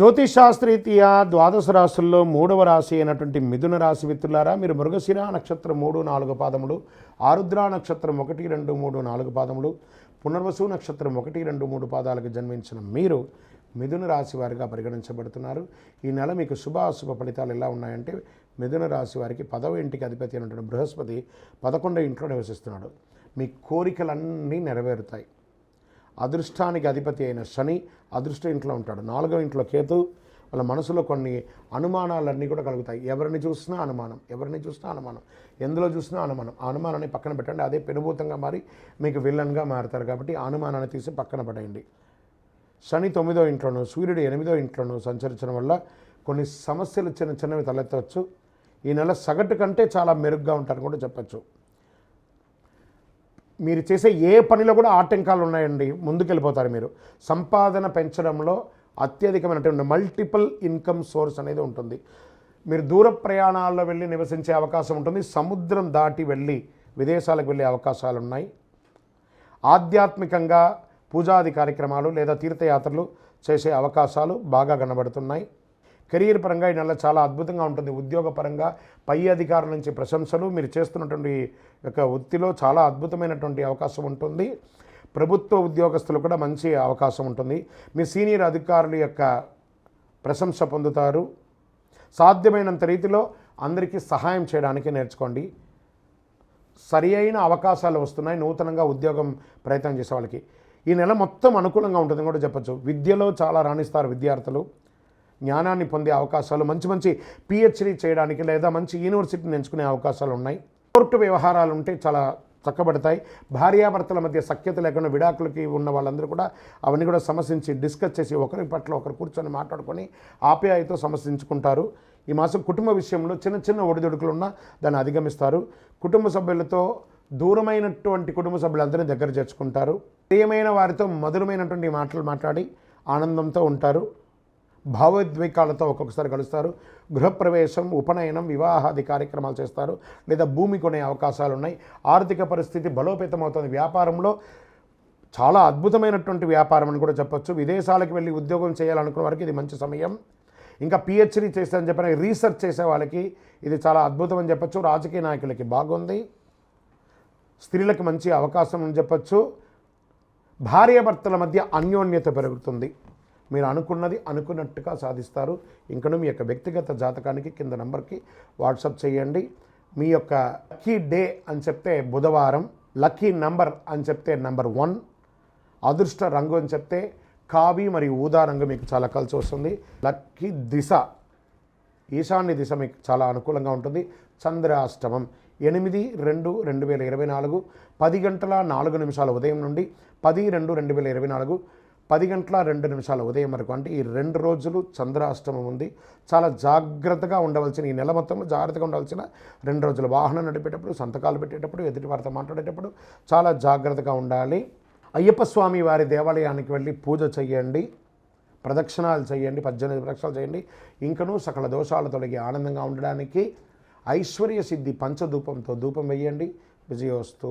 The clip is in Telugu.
జ్యోతిషాస్త్రీతీయ ద్వాదశ రాశుల్లో మూడవ రాశి అయినటువంటి మిథున రాశి విత్తులారా మీరు మృగశిర నక్షత్రం మూడు నాలుగు పాదములు ఆరుద్ర నక్షత్రం ఒకటి రెండు మూడు నాలుగు పాదములు పునర్వసు నక్షత్రం ఒకటి రెండు మూడు పాదాలకు జన్మించిన మీరు మిథున రాశి వారిగా పరిగణించబడుతున్నారు. ఈ నెల మీకు శుభ అశుభ ఫలితాలు ఎలా ఉన్నాయంటే మిథున రాశి వారికి పదవ ఇంటికి అధిపతి అయినటువంటి బృహస్పతి పదకొండో ఇంట్లో నివసిస్తున్నాడు. మీ కోరికలన్నీ నెరవేరుతాయి. అదృష్టానికి అధిపతి అయిన శని అదృష్ట ఇంట్లో ఉంటాడు. నాలుగో ఇంట్లో కేతు వాళ్ళ మనసులో కొన్ని అనుమానాలన్నీ కూడా కలుగుతాయి. ఎవరిని చూసినా అనుమానం ఎవరిని చూసినా అనుమానం ఎందులో చూసినా అనుమానం. ఆ అనుమానాన్ని పక్కన పెట్టండి. అదే పెనుభూతంగా మారి మీకు విల్లన్గా మారుతారు కాబట్టి ఆ అనుమానాన్ని తీసి పక్కన పడేయండి. శని తొమ్మిదో ఇంట్లోనూ సూర్యుడు ఎనిమిదో ఇంట్లోనూ సంచరించడం వల్ల కొన్ని సమస్యలు చిన్న చిన్నవి తలెత్తవచ్చు. ఈ నెల సగటు కంటే చాలా మెరుగ్గా ఉంటారని కూడా చెప్పచ్చు. మీరు చేసే ఏ పనిలో కూడా ఆటంకాలు ఉన్నాయండి. ముందుకెళ్ళిపోతారు మీరు. సంపాదన పెంచడంలో అత్యధికమైనటువంటి మల్టిపుల్ ఇన్కమ్ సోర్స్ అనేది ఉంటుంది. మీరు దూర ప్రయాణాల్లో వెళ్ళి నివసించే అవకాశం ఉంటుంది. సముద్రం దాటి వెళ్ళి విదేశాలకు వెళ్ళే అవకాశాలు ఉన్నాయి. ఆధ్యాత్మికంగా పూజాది కార్యక్రమాలు లేదా తీర్థయాత్రలు చేసే అవకాశాలు బాగా కనబడుతున్నాయి. కెరీర్ పరంగా ఈ నెల చాలా అద్భుతంగా ఉంటుంది. ఉద్యోగపరంగా పై అధికారుల నుంచి ప్రశంసలు మీరు చేస్తున్నటువంటి యొక్క వృత్తిలో చాలా అద్భుతమైనటువంటి అవకాశం ఉంటుంది. ప్రభుత్వ ఉద్యోగస్తులు కూడా మంచి అవకాశం ఉంటుంది. మీ సీనియర్ అధికారుల యొక్క ప్రశంస పొందుతారు. సాధ్యమైనంత రీతిలో అందరికీ సహాయం చేయడానికి నేర్చుకోండి. సరి అయిన అవకాశాలు వస్తున్నాయి. నూతనంగా ఉద్యోగం ప్రయత్నం చేసే వాళ్ళకి. ఈ నెల మొత్తం అనుకూలంగా ఉంటుందని కూడా చెప్పచ్చు. విద్యలో చాలా రాణిస్తారు విద్యార్థులు. జ్ఞానాన్ని పొందే అవకాశాలు మంచి మంచి పిహెచ్డీ చేయడానికి లేదా మంచి యూనివర్సిటీని ఎంచుకునే అవకాశాలు ఉన్నాయి. కోర్టు వ్యవహారాలు ఉంటే చాలా చక్కబడతాయి. భార్యాభర్తల మధ్య సఖ్యత లేకుండా విడాకులకి ఉన్న వాళ్ళందరూ కూడా అవన్నీ కూడా సమస్యించి డిస్కస్ చేసి ఒకరి పట్ల ఒకరు కూర్చొని మాట్లాడుకొని ఆప్యాయతో సమస్యించుకుంటారు ఈ మాసం కుటుంబ విషయంలో చిన్న చిన్న ఒడిదుడుకులు ఉన్నా దాన్ని అధిగమిస్తారు. కుటుంబ సభ్యులతో దూరమైనటువంటి కుటుంబ సభ్యులందరినీ దగ్గర చేర్చుకుంటారు. ప్రియమైన వారితో మధురమైనటువంటి మాటలు మాట్లాడి ఆనందంతో ఉంటారు. భావోద్వేగాలతో ఒక్కొక్కసారి కలుస్తారు. గృహప్రవేశం ఉపనయనం వివాహాది కార్యక్రమాలు చేస్తారు. లేదా భూమి కొనే అవకాశాలు ఉన్నాయి ఆర్థిక పరిస్థితి బలోపేతమవుతుంది. వ్యాపారంలో చాలా అద్భుతమైనటువంటి వ్యాపారం అని కూడా చెప్పొచ్చు. విదేశాలకు వెళ్ళి ఉద్యోగం చేయాలనుకున్న వారికి ఇది మంచి సమయం. ఇంకా పిహెచ్డీ చేస్తారని చెప్పిన రీసెర్చ్ చేసే వాళ్ళకి ఇది చాలా అద్భుతం అని చెప్పొచ్చు. రాజకీయ నాయకులకి బాగుంది. స్త్రీలకు మంచి అవకాశం అని చెప్పొచ్చు. భార్యాభర్తల మధ్య అన్యోన్యత పెరుగుతుంది. మీరు అనుకున్నది అనుకున్నట్టుగా సాధిస్తారు. ఇంకను మీ యొక్క వ్యక్తిగత జాతకానికి కింద నంబర్కి వాట్సాప్ చేయండి. మీ యొక్క లక్కీ డే అని చెప్తే బుధవారం లక్కీ నంబర్ అని చెప్తే నంబర్ వన్ అదృష్ట రంగు అని చెప్తే కావి మరియు ఊదా రంగు మీకు చాలా కలిసి వస్తుంది. లక్కీ దిశ ఈశాన్య దిశ మీకు చాలా అనుకూలంగా ఉంటుంది. చంద్రాష్టమం ఎనిమిది రెండు రెండు వేల ఇరవై నాలుగు పది గంటల నాలుగు నిమిషాల ఉదయం నుండి పది రెండు రెండు వేల ఇరవై నాలుగు పది గంటల రెండు నిమిషాల ఉదయం వరకు. అంటే ఈ రెండు రోజులు చంద్రాష్టమం ఉంది. చాలా జాగ్రత్తగా ఉండవలసిన ఈ నెల మొత్తంలో జాగ్రత్తగా ఉండవలసిన రెండు రోజులు. వాహనం నడిపేటప్పుడు సంతకాలు పెట్టేటప్పుడు ఎదుటి వారితో మాట్లాడేటప్పుడు చాలా జాగ్రత్తగా ఉండాలి. అయ్యప్ప స్వామి వారి దేవాలయానికి వెళ్ళి పూజ చేయండి ప్రదక్షిణాలు చేయండి పద్దెనిమిది ప్రదక్షిణాలు చేయండి ఇంకనూ సకల దోషాలు తొలగి ఆనందంగా ఉండడానికి ఐశ్వర్య సిద్ధి పంచధూపంతో ధూపం వేయండి. విజయోస్తు.